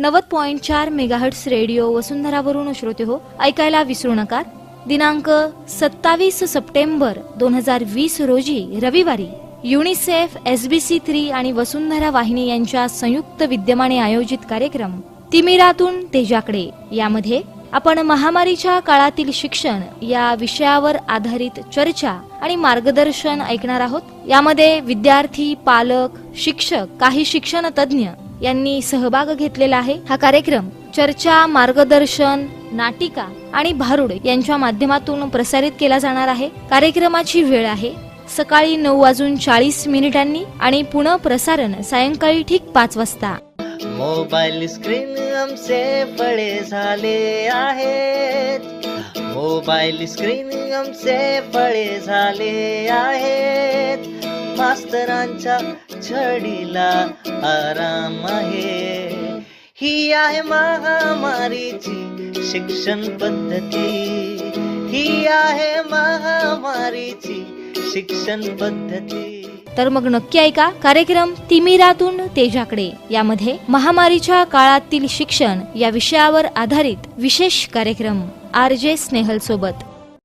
नव्वद पॉईंट चार megahertz radio वसुंधरावरून श्रोते हो ऐकायला विसरू नका. दिनांक सत्तावीस सप्टेंबर दोन हजार वीस रोजी रविवारी युनिसेफ एसबीसी थ्री आणि वसुंधरा वाहिनी यांच्या संयुक्त विद्यमाने आयोजित कार्यक्रम तिमिरातून तेजाकडे. यामध्ये आपण महामारीच्या काळातील शिक्षण या विषयावर आधारित चर्चा आणि मार्गदर्शन ऐकणार आहोत. यामध्ये विद्यार्थी पालक शिक्षक काही शिक्षण तज्ज्ञ यांनी सहभाग घेतलेला आहे. हा कार्यक्रम चर्चा मार्गदर्शन नाटिका आणि भारुड यांच्या माध्यमातून प्रसारित केला जाणार आहे. कार्यक्रमाची वेळ आहे. सकाळी नऊ वाजून चाळीस मिनिटांनी आणि पुन्हा प्रसारण सायंकाळी ठीक पाच वाजता. मोबाईल स्क्रीन आमचे बडे झाले आहेत. मोबाईल स्क्रीन आमचे बडे झाले आहेत. मास्तरांच्या छडीला आराम आहे. ही आहे महामारीची शिक्षण पद्धती. ही आहे महामारीची शिक्षण पद्धती. तर मग नक्की ऐका कार्यक्रम तिमिरातून तेजाकडे. यामध्ये महामारीच्या काळातील शिक्षण या विषयावर आधारित विशेष कार्यक्रम आर जे स्नेहल सोबत.